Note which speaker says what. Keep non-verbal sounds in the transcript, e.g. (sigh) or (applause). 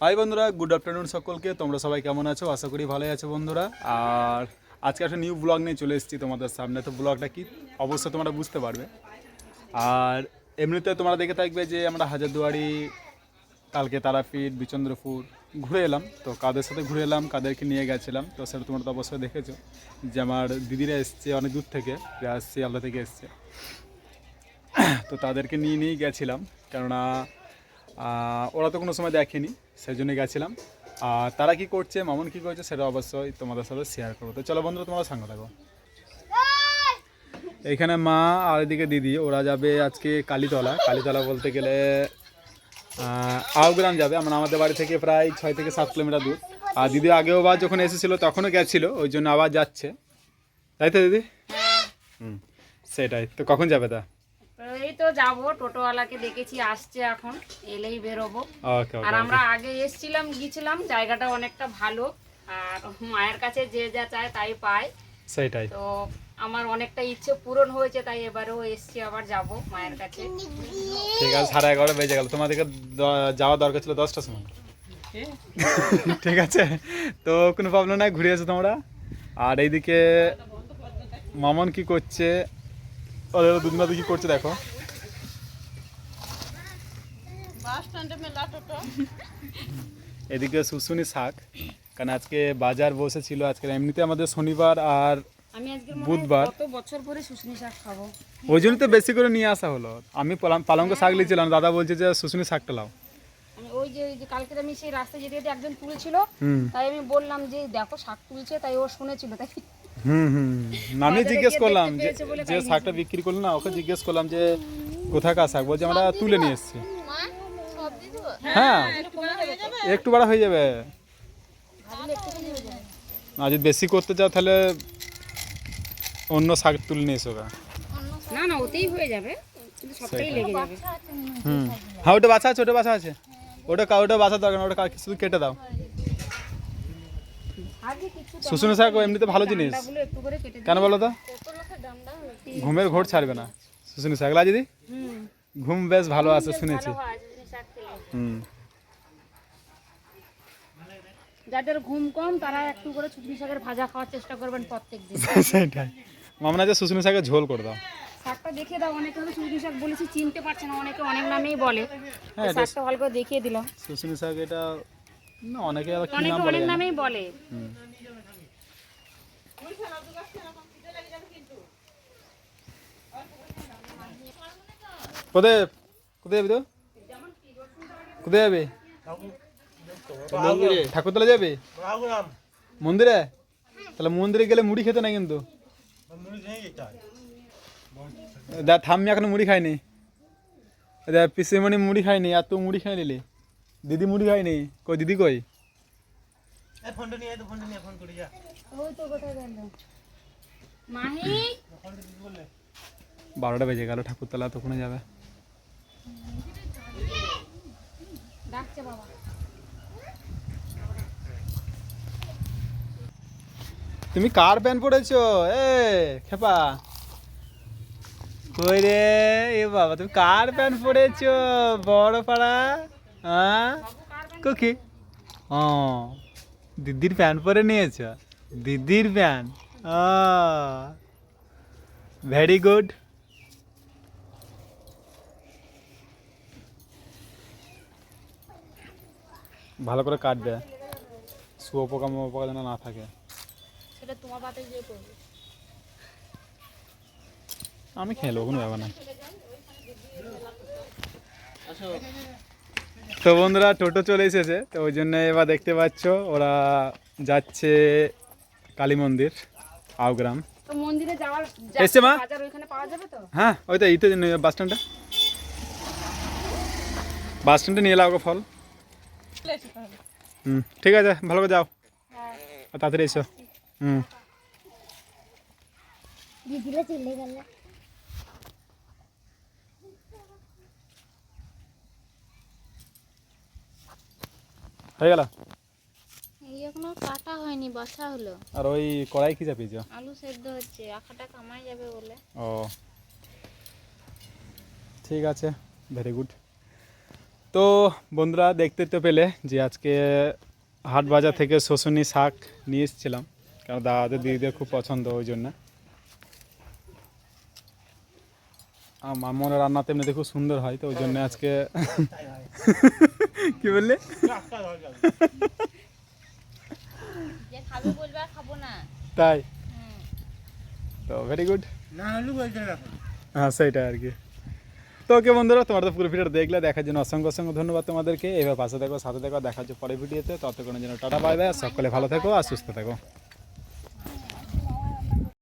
Speaker 1: High বন্ধুরা good afternoon সকলকে। তোমরা সবাই কেমন আছো? আশা করি ভালোই আছো বন্ধুরা। আর আজকে একটা নিউ ব্লগ নিয়ে চলে এসেছি তোমাদের সামনে। তো ব্লগটা কি? অবশ্যই তোমরা বুঝতে পারবে। আর এমনিতে তোমরা দেখে থাকবে যে আমরা হাজারদুয়ারি, কালকে তারাপীঠ, বিচন্দ্রপুর ঘুরে এলাম। তো কাদের সাথে ঘুরে এলাম, কাদেরকে নিয়ে গেছিলাম, তো সেটা তোমরা তো অবশ্যই দেখেছ যে আমার দিদিরা এসছে অনেক দূর থেকে, প্রায় শিয়ালদা থেকে এসছে। তো তাদেরকে নিয়ে নিয়েই গেছিলাম। কেননা ওরা তো কোনো সময় দেখেনি সেই জন্য গেছিলাম। আর তারা কি করছে, মামুন কি করছে, সেটা অবশ্যই তোমাদের সাথে শেয়ার করব। তো চলো বন্ধুরা, তোমরা সঙ্গে থাকো। এইখানে মা আর এদিকে দিদি, ওরা যাবে আজকে কালীতলা। কালীতলা বলতে গেলে আউগ্রাম যাবে। আমরা আমাদের বাড়ি থেকে প্রায় ছয় থেকে সাত কিলোমিটার দূর। আর দিদি আগেও বার যখন এসেছিল, তখনও গেছিল, ওই জন্য আবার যাচ্ছে। তাই তো দিদি? হুম, সেটাই। তো কখন যাবে তা?
Speaker 2: এই তো যাব টোটোওয়ালাকে দেখেছি আসছে এখন এলেই বেরোবো। আর আমরা আগে এসছিলাম গিয়েছিলাম জায়গাটা অনেকটা ভালো আর মায়ের কাছে যে যা চায় তাই পায়।
Speaker 1: সেটাই।
Speaker 2: তো আমার অনেকটা ইচ্ছে পূরণ হয়েছে তাই এবারেও এসছি আবার যাব মায়ের কাছে।
Speaker 1: ঠিক আছে সাড়ে এগারোটা বেজে গেল। তোমাদেরকে যাওয়া দরকার ছিল দশটার সময়। (laughs) ঠিক আছে তো কোনো প্রবলেম নাই ঘুরে এসো তোমরা। আর এইদিকে মামন কি করছে? ওদের দুদিন কি করছে দেখো। এদিকে শুশুনি শাক কারণ আজকে বাজার বসেছিল আজকে এমনিতে আমাদের শনিবার আর বুধবার।
Speaker 2: বছর পরে শুশনি শাক খাব।
Speaker 1: ওই জন্য তো বেশি করে নিয়ে আসা হলো। আমি পালঙ্ক শাক নিয়েছিলাম দাদা বলছে যে শুশুনি শাকটা লাও।
Speaker 2: ওই যে ওই যে কালকে আমি সেই রাস্তায় যেতে যেতে একজন তুলেছিল। তাই আমি বললাম যে দেখো শাক তুলছে। তাই ও শুনেছিল তাই
Speaker 1: হুম হুম। আমি জিজ্ঞেস করলাম যে যে শাকটা বিক্রি করল না ওকে জিজ্ঞেস করলাম যে কোথাকার শাক? বলছে আমরা তুলে নিয়ে এসেছি। হ্যাঁ একটু বড় হয়ে যাবে। না যদি বেশি করতে চাও তাহলে অন্য শাক তুলে নিয়ে এসো।
Speaker 2: না না ওতেই হয়ে যাবে।
Speaker 1: হুম। হ্যাঁ ওটা বাছা আছে ওটা বাছা আছে। ওটা ওটা বাছা দরকার না ওটা শুধু কেটে দাও। শুশুনি শাক এমনিতে ভালো জিনিস? কেন বলো তো? ঘুমের ঘোর ছাড়বে না। শুশুনি শাক দিদি? ঘুম বেশ ভালো আছে শুনেছি।
Speaker 2: শুশনি
Speaker 1: হুম।
Speaker 2: যাদের ঘুম কম তারা একটু করে শুকনি শাকের ভাজা খাওয়ার চেষ্টা করবেন প্রত্যেক দিন। (laughs)
Speaker 1: সেটাই। মামনা যে শুশুনি শাকের ঝোল করে দাও।
Speaker 2: শাকটা দেখিয়ে দাও অনেকে হয়তো শুকনি শাক বলেছি চিনতে পারছে না অনেকে অনেক নামেই বলে।
Speaker 1: হ্যাঁ,
Speaker 2: শাকটা ভালো করে দেখিয়ে দিলাম।
Speaker 1: শুশুনি শাক এটা না অনেকে আবার কি নাম বলে
Speaker 2: অনেক
Speaker 1: না।
Speaker 2: নামেই বলে।
Speaker 1: কোথায় কোথায় যাবি তো? কোথায় যাবি? ঠাকুরতলা যাবি? মন্দিরে? তাহলে মন্দিরে গেলে মুড়ি খেতে না কিন্তু। দা থাম্মি এখনও মুড়ি খায়নি। দা পিসিমণি মুড়ি খায়নি আর তুই মুড়ি খাই নিলি। দিদি মুড়ি খায়নি? কই দিদি কই?
Speaker 2: ওই তো কোথায় গেল মাহি?
Speaker 1: বারোটা বেজে গেল ঠাকুরতলা তখনই যাবে।
Speaker 2: ডাকছে বাবা।
Speaker 1: তুমি কার প্যান্ট পরেছো এ খেপা। কই রে এ বাবা তুমি কার প্যান্ট পরেছো বড় পাড়া কুকি? ও দিদির প্যান্ট পরে নিয়েছো? দিদির প্যান্ট ও ভেরি গুড ভালো করে কাটবে শুয়োপোকা মোপোকা যেন না থাকে।
Speaker 2: সেটা তোমার পাতে যে করবে
Speaker 1: আমি খেলো কোনো ব্যাপার না তো বন্ধুরা টোটো চলে এসেছে তো ওই জন্য এবার দেখতে পাচ্ছ ওরা যাচ্ছে কালী মন্দির আওগ্রাম
Speaker 2: তো মন্দিরে যাওয়ার
Speaker 1: এসছে মা?
Speaker 2: ওইখানে পাওয়া যাবে তো?
Speaker 1: হ্যাঁ ওই তো এই তো বাস স্ট্যান্ডটা। বাস স্ট্যান্ডে নিয়ে এলাও গো ফল। হুম ঠিক আছে ভালো করে যাও।
Speaker 2: হ্যাঁ।
Speaker 1: তাড়াতাড়ি এসো। হুম।
Speaker 2: দিদিরা চলে গেল।
Speaker 1: হয়ে গেল?
Speaker 3: এখনও কাটা হয়নি বসা হলো।
Speaker 1: আর ওই কড়াই কি চাপিয়েছ?
Speaker 3: আলু সেদ্ধ হচ্ছে আখাটা কামাই যাবে বলে।
Speaker 1: ও। ঠিক আছে ভেরি গুড তো বন্ধুরা দেখতে তো পেলে যে আজকে হাট বাজার থেকে শোষণী শাক নিয়ে এসেছিলাম। কারণ দাদাদের দিদিদের খুব পছন্দ ওই জন্য। আমার রান্না তো এমনিতে খুব সুন্দর হয় তো ওই জন্য আজকে কি বললে? তাই? তো ভেরি গুড হ্যাঁ সেটা আর কি। তো ওকে বন্ধুরা তোমার তো পুরো ভিডিওটা দেখলে দেখার জন্য অসংখ্য অসংখ্য ধন্যবাদ তোমাদেরকে। এবার পাশে দেখো সাথে দেখো দেখার জন্য পরে ভিডিওতে। ততক্ষণের জন্য টাটা বাই বাই সকলে ভালো থাকো আর সুস্থ থেকো।